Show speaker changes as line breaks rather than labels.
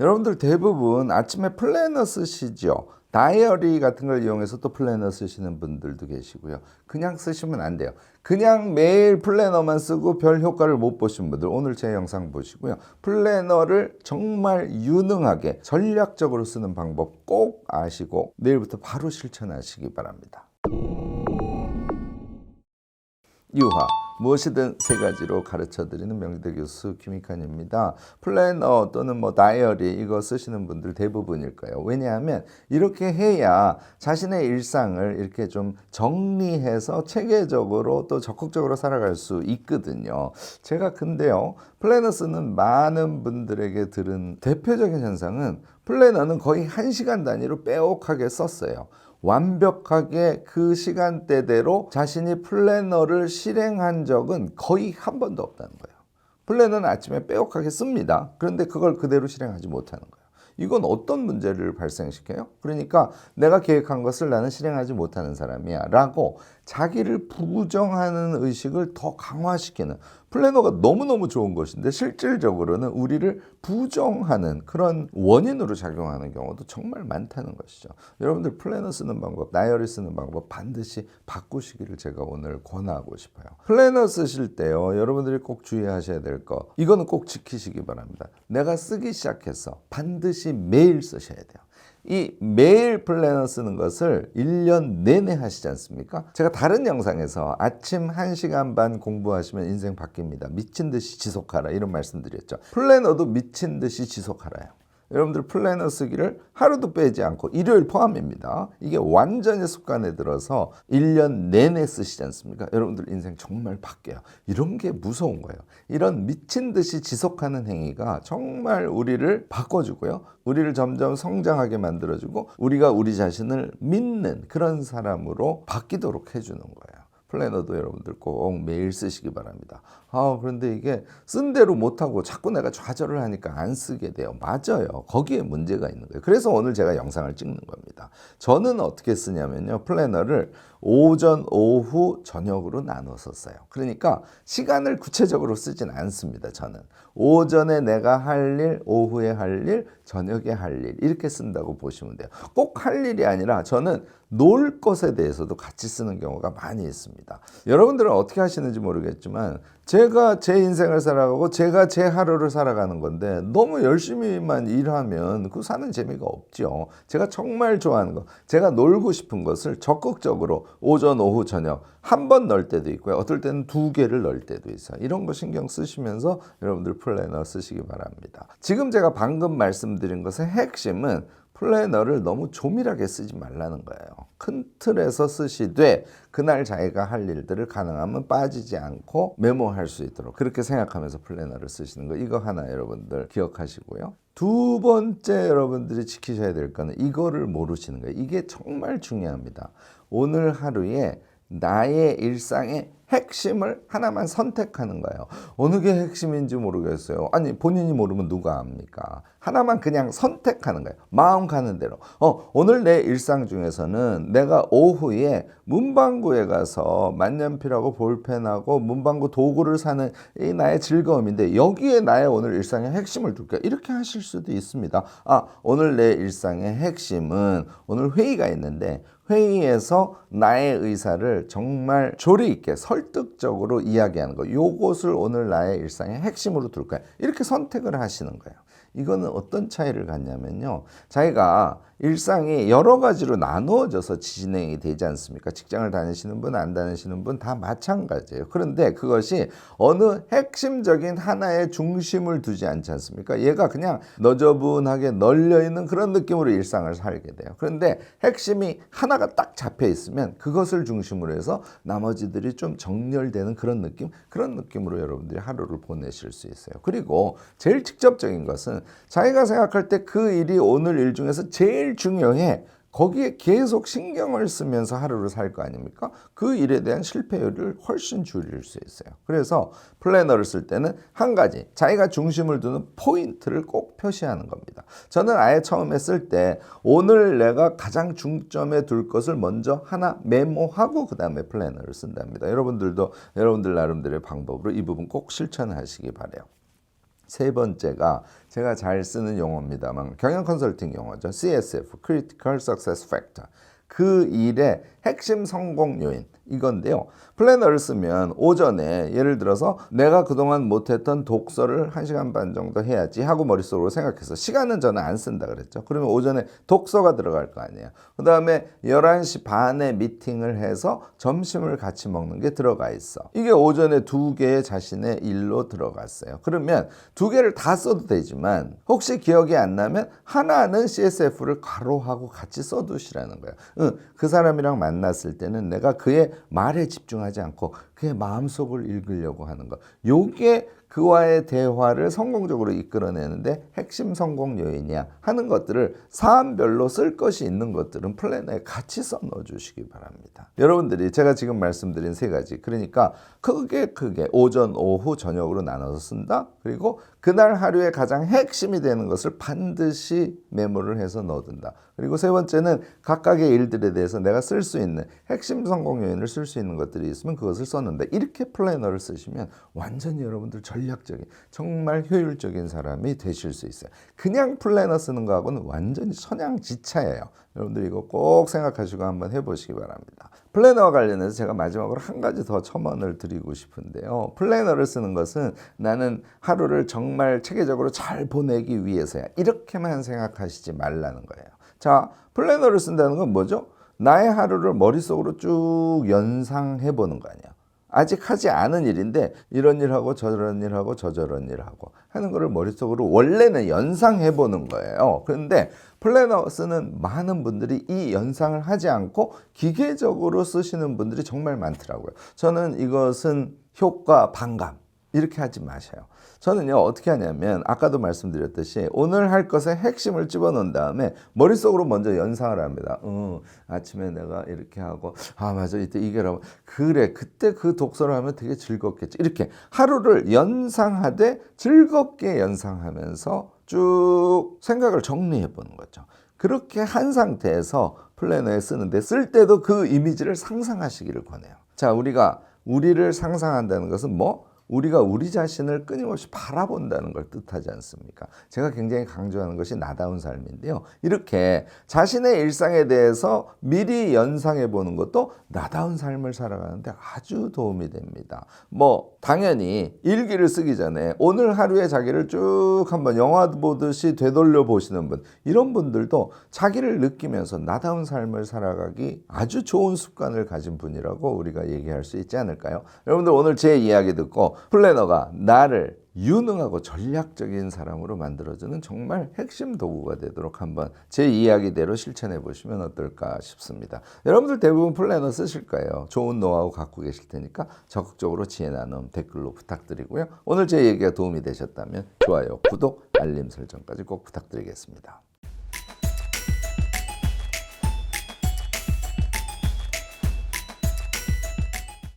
여러분들 대부분 아침에 플래너 쓰시죠? 다이어리 같은 걸 이용해서 또 플래너 쓰시는 분들도 계시고요. 그냥 쓰시면 안 돼요. 그냥 매일 플래너만 쓰고 별 효과를 못 보신 분들 오늘 제 영상 보시고요. 플래너를 정말 유능하게 전략적으로 쓰는 방법 꼭 아시고 내일부터 바로 실천하시기 바랍니다. 유화 무엇이든 세 가지로 가르쳐 드리는 명지대 교수 김익환입니다. 플래너 또는 뭐 다이어리 이거 쓰시는 분들 대부분일 거예요. 왜냐하면 이렇게 해야 자신의 일상을 이렇게 좀 정리해서 체계적으로 또 적극적으로 살아갈 수 있거든요. 제가 근데요. 플래너 쓰는 많은 분들에게 들은 대표적인 현상은 플래너는 거의 한시간 단위로 빼곡하게 썼어요. 완벽하게 그 시간대대로 자신이 플래너를 실행한 적은 거의 한 번도 없다는 거예요. 플래너는 아침에 빼곡하게 씁니다. 그런데 그걸 그대로 실행하지 못하는 거예요. 이건 어떤 문제를 발생시켜요? 그러니까 내가 계획한 것을 나는 실행하지 못하는 사람이야 라고 자기를 부정하는 의식을 더 강화시키는 플래너가 너무너무 좋은 것인데 실질적으로는 우리를 부정하는 그런 원인으로 작용하는 경우도 정말 많다는 것이죠. 여러분들 플래너 쓰는 방법, 다이어리 쓰는 방법 반드시 바꾸시기를 제가 오늘 권하고 싶어요. 플래너 쓰실 때요. 여러분들이 꼭 주의하셔야 될 거. 이거는 꼭 지키시기 바랍니다. 내가 쓰기 시작해서 반드시 매일 쓰셔야 돼요. 이 매일 플래너 쓰는 것을 1년 내내 하시지 않습니까? 제가 다른 영상에서 아침 1시간 반 공부하시면 인생 바뀝니다. 미친 듯이 지속하라 이런 말씀 드렸죠. 플래너도 미친 듯이 지속하라요. 여러분들 플래너 쓰기를 하루도 빼지 않고 일요일 포함입니다. 이게 완전히 습관에 들어서 1년 내내 쓰시지 않습니까? 여러분들 인생 정말 바뀌어요. 이런 게 무서운 거예요. 이런 미친 듯이 지속하는 행위가 정말 우리를 바꿔주고요. 우리를 점점 성장하게 만들어주고 우리가 우리 자신을 믿는 그런 사람으로 바뀌도록 해주는 거예요. 플래너도 여러분들 꼭 매일 쓰시기 바랍니다. 아, 그런데 이게 쓴 대로 못하고 자꾸 내가 좌절을 하니까 안 쓰게 돼요. 맞아요. 거기에 문제가 있는 거예요. 그래서 오늘 제가 영상을 찍는 겁니다. 저는 어떻게 쓰냐면요. 플래너를 오전, 오후, 저녁으로 나눠서 써요. 그러니까 시간을 구체적으로 쓰진 않습니다. 저는. 오전에 내가 할 일, 오후에 할 일, 저녁에 할 일. 이렇게 쓴다고 보시면 돼요. 꼭 할 일이 아니라 저는 놀 것에 대해서도 같이 쓰는 경우가 많이 있습니다. 여러분들은 어떻게 하시는지 모르겠지만 제가 제 인생을 살아가고 제가 제 하루를 살아가는 건데 너무 열심히만 일하면 그 사는 재미가 없죠. 제가 정말 좋아하는 거, 제가 놀고 싶은 것을 적극적으로 오전, 오후, 저녁 한 번 넣을 때도 있고요. 어떨 때는 두 개를 넣을 때도 있어요. 이런 거 신경 쓰시면서 여러분들 플래너 쓰시기 바랍니다. 지금 제가 방금 말씀드린 것의 핵심은 플래너를 너무 조밀하게 쓰지 말라는 거예요. 큰 틀에서 쓰시되 그날 자기가 할 일들을 가능하면 빠지지 않고 메모할 수 있도록 그렇게 생각하면서 플래너를 쓰시는 거 이거 하나 여러분들 기억하시고요. 두 번째 여러분들이 지키셔야 될 거는 이거를 모르시는 거예요. 이게 정말 중요합니다. 오늘 하루에 나의 일상의 핵심을 하나만 선택하는 거예요. 어느 게 핵심인지 모르겠어요. 아니, 본인이 모르면 누가 압니까? 하나만 그냥 선택하는 거예요. 마음 가는 대로. 어, 오늘 내 일상 중에서는 내가 오후에 문방구에 가서 만년필하고 볼펜하고 문방구 도구를 사는 이 나의 즐거움인데 여기에 나의 오늘 일상의 핵심을 둘게. 이렇게 하실 수도 있습니다. 아, 오늘 내 일상의 핵심은 오늘 회의가 있는데 회의에서 나의 의사를 정말 조리 있게 설득적으로 이야기하는 거. 요것을 오늘 나의 일상의 핵심으로 둘 거야. 이렇게 선택을 하시는 거예요. 이거는 어떤 차이를 갖냐면요. 자기가 일상이 여러 가지로 나누어져서 진행이 되지 않습니까? 직장을 다니시는 분, 안 다니시는 분 다 마찬가지예요. 그런데 그것이 어느 핵심적인 하나의 중심을 두지 않지 않습니까? 얘가 그냥 너저분하게 널려 있는 그런 느낌으로 일상을 살게 돼요. 그런데 핵심이 하나가 딱 잡혀 있으면 그것을 중심으로 해서 나머지들이 좀 정렬되는 그런 느낌, 그런 느낌으로 여러분들이 하루를 보내실 수 있어요. 그리고 제일 직접적인 것은 자기가 생각할 때 그 일이 오늘 일 중에서 제일 중요해. 거기에 계속 신경을 쓰면서 하루를 살 거 아닙니까? 그 일에 대한 실패율을 훨씬 줄일 수 있어요. 그래서 플래너를 쓸 때는 한 가지, 자기가 중심을 두는 포인트를 꼭 표시하는 겁니다. 저는 아예 처음에 쓸 때 오늘 내가 가장 중점에 둘 것을 먼저 하나 메모하고 그 다음에 플래너를 쓴답니다. 여러분들도 여러분들 나름대로의 방법으로 이 부분 꼭 실천하시기 바래요. 세 번째가 제가 잘 쓰는 용어입니다만 경영 컨설팅 용어죠. CSF, Critical Success Factor. 그 일의 핵심 성공 요인 이건데요. 플래너를 쓰면 오전에 예를 들어서 내가 그동안 못했던 독서를 1시간 반 정도 해야지 하고 머릿속으로 생각해서 시간은 저는 안 쓴다 그랬죠. 그러면 오전에 독서가 들어갈 거 아니에요. 그 다음에 11시 반에 미팅을 해서 점심을 같이 먹는 게 들어가 있어. 이게 오전에 두 개의 자신의 일로 들어갔어요. 그러면 두 개를 다 써도 되지만 혹시 기억이 안 나면 하나는 CSF를 가로하고 같이 써두시라는 거예요. 응, 그 사람이랑 만났을 때는 내가 그의 말에 집중하지 않고 그의 마음속을 읽으려고 하는 것. 요게 그와의 대화를 성공적으로 이끌어내는데 핵심 성공 요인이야 하는 것들을 사안별로 쓸 것이 있는 것들은 플래너에 같이 써 넣어 주시기 바랍니다. 여러분들이 제가 지금 말씀드린 세 가지 그러니까 크게 크게 오전, 오후, 저녁으로 나눠서 쓴다. 그리고 그날 하루에 가장 핵심이 되는 것을 반드시 메모를 해서 넣어둔다. 그리고 세 번째는 각각의 일들에 대해서 내가 쓸 수 있는 핵심 성공 요인을 쓸 수 있는 것들이 있으면 그것을 썼는데 이렇게 플래너를 쓰시면 완전히 여러분들 전략적인 정말 효율적인 사람이 되실 수 있어요. 그냥 플래너 쓰는 거하고는 완전히 선양지차예요. 여러분들 이거 꼭 생각하시고 한번 해보시기 바랍니다. 플래너와 관련해서 제가 마지막으로 한 가지 더 첨언을 드리고 싶은데요. 플래너를 쓰는 것은 나는 하루를 정말 체계적으로 잘 보내기 위해서야. 이렇게만 생각하시지 말라는 거예요. 자, 플래너를 쓴다는 건 뭐죠? 나의 하루를 머릿속으로 쭉 연상해 보는 거 아니야. 아직 하지 않은 일인데 이런 일하고 저런 일하고 저저런 일하고 하는 거를 머릿속으로 원래는 연상해 보는 거예요. 그런데 플래너 쓰는 많은 분들이 이 연상을 하지 않고 기계적으로 쓰시는 분들이 정말 많더라고요. 저는 이것은 효과 반감 이렇게 하지 마셔요. 저는요 어떻게 하냐면 아까도 말씀드렸듯이 오늘 할 것의 핵심을 집어넣은 다음에 머릿속으로 먼저 연상을 합니다. 어, 아침에 내가 이렇게 하고 아 맞아 이때 이게라고 그래 그때 그 독서를 하면 되게 즐겁겠지 이렇게 하루를 연상하되 즐겁게 연상하면서 쭉 생각을 정리해 보는 거죠. 그렇게 한 상태에서 플래너에 쓰는데 쓸 때도 그 이미지를 상상하시기를 권해요. 자 우리가 우리를 상상한다는 것은 뭐? 우리가 우리 자신을 끊임없이 바라본다는 걸 뜻하지 않습니까? 제가 굉장히 강조하는 것이 나다운 삶인데요. 이렇게 자신의 일상에 대해서 미리 연상해 보는 것도 나다운 삶을 살아가는데 아주 도움이 됩니다. 뭐 당연히 일기를 쓰기 전에 오늘 하루의 자기를 쭉 한번 영화 보듯이 되돌려 보시는 분 이런 분들도 자기를 느끼면서 나다운 삶을 살아가기 아주 좋은 습관을 가진 분이라고 우리가 얘기할 수 있지 않을까요? 여러분들 오늘 제 이야기 듣고 플래너가 나를 유능하고 전략적인 사람으로 만들어주는 정말 핵심 도구가 되도록 한번 제 이야기대로 실천해 보시면 어떨까 싶습니다. 여러분들 대부분 플래너 쓰실 거예요. 좋은 노하우 갖고 계실 테니까 적극적으로 지혜 나눔 댓글로 부탁드리고요. 오늘 제 얘기가 도움이 되셨다면 좋아요, 구독, 알림 설정까지 꼭 부탁드리겠습니다.